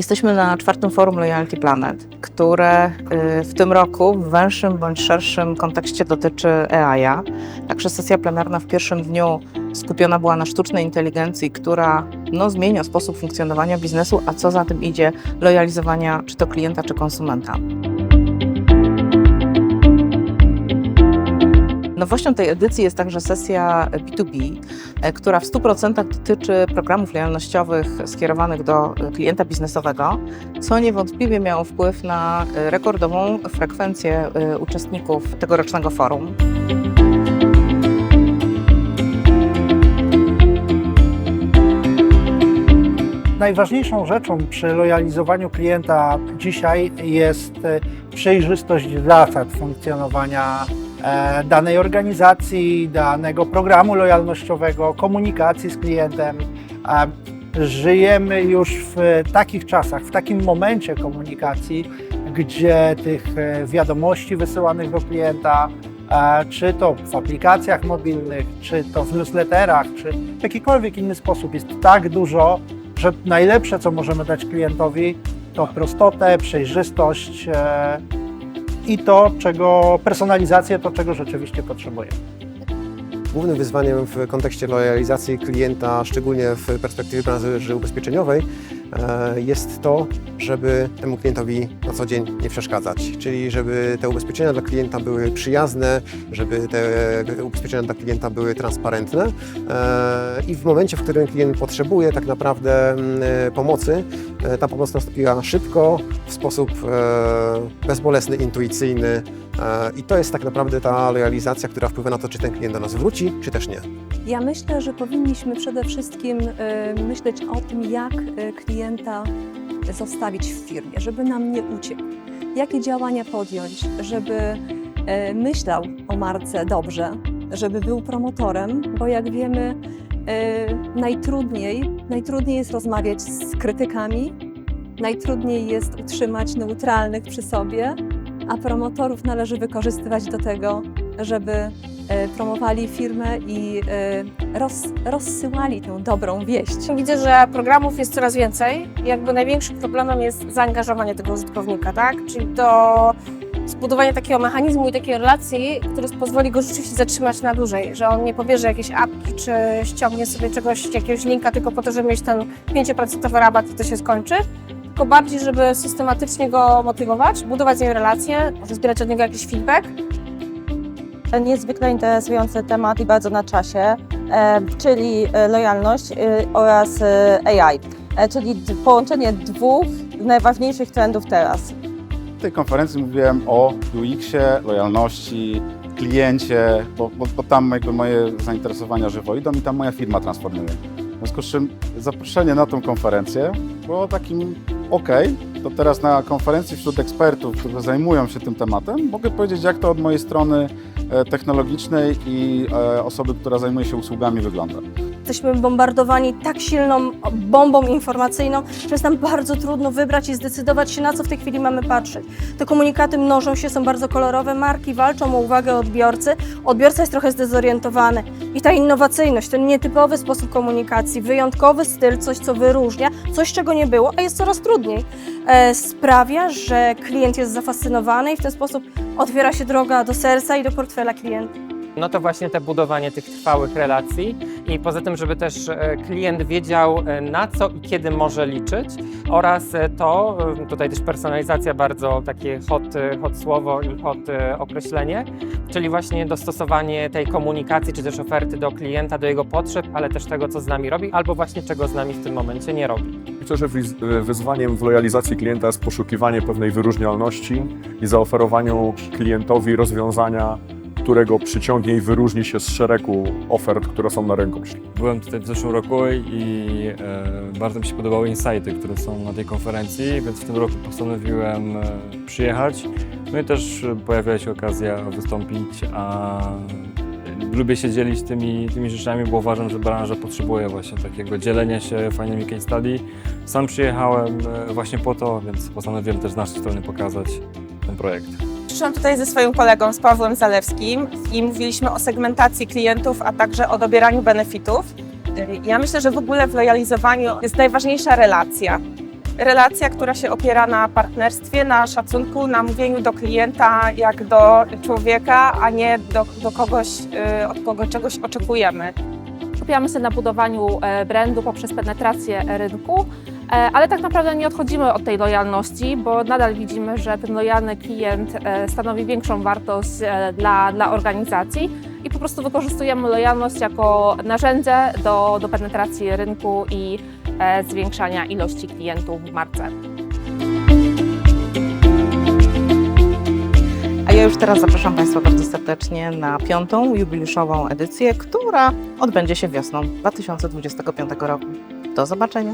Jesteśmy na czwartym forum Loyalty Planet, które y, w tym roku w węższym bądź szerszym kontekście dotyczy AI-a. Także sesja plenarna w pierwszym dniu skupiona była na sztucznej inteligencji, która no, zmienia sposób funkcjonowania biznesu, a co za tym idzie, lojalizowania czy to klienta, czy konsumenta. Nowością tej edycji jest także sesja B2B, e, która w 100% dotyczy programów lojalnościowych skierowanych do klienta biznesowego, co niewątpliwie miało wpływ na e, rekordową frekwencję e, uczestników tegorocznego forum. Najważniejszą rzeczą przy lojalizowaniu klienta dzisiaj jest przejrzystość zasad funkcjonowania danej organizacji, danego programu lojalnościowego, komunikacji z klientem. E, Żyjemy już w takich czasach, w takim momencie komunikacji, gdzie tych e, wiadomości wysyłanych do klienta, e, czy to w aplikacjach mobilnych, czy to w newsletterach, czy w jakikolwiek inny sposób jest tak dużo, że najlepsze, co możemy dać klientowi, to prostotę, przejrzystość e, i to, czego personalizację, to czego rzeczywiście potrzebuje. Głównym wyzwaniem w kontekście lojalizacji klienta, szczególnie w perspektywie branży ubezpieczeniowej, jest to, żeby temu klientowi na co dzień nie przeszkadzać. Czyli żeby te ubezpieczenia dla klienta były przyjazne, żeby te ubezpieczenia dla klienta były transparentne e, i w momencie, w którym klient potrzebuje tak naprawdę mm, e, pomocy, e, ta pomoc nastąpiła szybko, w sposób e, bezbolesny, intuicyjny, E, I to jest tak naprawdę ta lojalizacja, która wpływa na to, czy ten klient do nas wróci, czy też nie. Ja myślę, że powinniśmy przede wszystkim e, myśleć o tym, jak e, klienta zostawić w firmie, żeby nam nie uciekł. Jakie działania podjąć, żeby e, myślał o marce dobrze, żeby był promotorem, bo jak wiemy, e, najtrudniej, najtrudniej jest rozmawiać z krytykami, najtrudniej jest utrzymać neutralnych przy sobie, a promotorów należy wykorzystywać do tego, żeby e, promowali firmę i e, roz, rozsyłali tę dobrą wieść. Widzę, że programów jest coraz więcej. Jakby największym problemem jest zaangażowanie tego użytkownika, tak? Czyli to zbudowanie takiego mechanizmu i takiej relacji, który pozwoli go rzeczywiście zatrzymać na dłużej, że on nie pobierze jakiejś apki, czy ściągnie sobie czegoś, jakiegoś linka tylko po to, żeby mieć ten 5% rabat i to się skończy, tylko bardziej, żeby systematycznie go motywować, budować z nim relacje, może zbierać od niego jakiś feedback, niezwykle interesujący temat i bardzo na czasie, e, czyli e, lojalność e, oraz e, AI, e, czyli połączenie dwóch najważniejszych trendów teraz. W tej konferencji mówiłem o UX-ie, lojalności, kliencie, bo, bo, bo tam moje zainteresowania żywo idą i tam moja firma transformuje. W związku z czym zaproszenie na tą konferencję było takim ok, to teraz na konferencji wśród ekspertów, którzy zajmują się tym tematem, mogę powiedzieć jak to od mojej strony e, technologicznej i e, osoby, która zajmuje się usługami wygląda. Jesteśmy bombardowani tak silną bombą informacyjną, że jest nam bardzo trudno wybrać i zdecydować się, na co w tej chwili mamy patrzeć. Te komunikaty mnożą się, są bardzo kolorowe, marki walczą o uwagę odbiorcy, odbiorca jest trochę zdezorientowany. I ta innowacyjność, ten nietypowy sposób komunikacji, wyjątkowy styl, coś co wyróżnia, coś czego nie było, a jest coraz trudniej, e, sprawia, że klient jest zafascynowany i w ten sposób otwiera się droga do serca i do portfela klienta. No to właśnie te budowanie tych trwałych relacji i poza tym, żeby też e, klient wiedział e, na co i kiedy może liczyć oraz e, to, tutaj też personalizacja bardzo takie hot, hot słowo i hot określenie, czyli właśnie dostosowanie tej komunikacji czy też oferty do klienta, do jego potrzeb, ale też tego, co z nami robi albo właśnie czego z nami w tym momencie nie robi. Myślę, że wyz- wyzwaniem w lojalizacji klienta jest poszukiwanie pewnej wyróżnialności i zaoferowaniu klientowi rozwiązania, którego przyciągnie i wyróżni się z szeregu ofert, które są na rynku. Byłem tutaj w zeszłym roku i e, bardzo mi się podobały insighty, które są na tej konferencji, więc w tym roku postanowiłem e, przyjechać. No i też pojawiła się okazja wystąpić, a lubię się dzielić tymi, tymi rzeczami, bo uważam, że branża potrzebuje właśnie takiego dzielenia się fajnymi case study. Sam przyjechałem e, właśnie po to, więc postanowiłem też z naszej strony pokazać ten projekt. Przyszłam tutaj ze swoim kolegą, z Pawłem Zalewskim i mówiliśmy o segmentacji klientów, a także o dobieraniu benefitów. Ja myślę, że w ogóle w lojalizowaniu jest najważniejsza relacja. relacja, która się opiera na partnerstwie, na szacunku, na mówieniu do klienta jak do człowieka, a nie do, do kogoś, y, od kogo czegoś oczekujemy. Skupiamy się na budowaniu e, brandu poprzez penetrację rynku, ale tak naprawdę nie odchodzimy od tej lojalności, bo nadal widzimy, że ten lojalny klient e, stanowi większą wartość e, dla, dla organizacji i po prostu wykorzystujemy lojalność jako narzędzie do, do penetracji rynku i e, zwiększania ilości klientów w marce. A ja już teraz zapraszam Państwa bardzo serdecznie na piątą jubileuszową edycję, która odbędzie się wiosną 2025 roku. Do zobaczenia.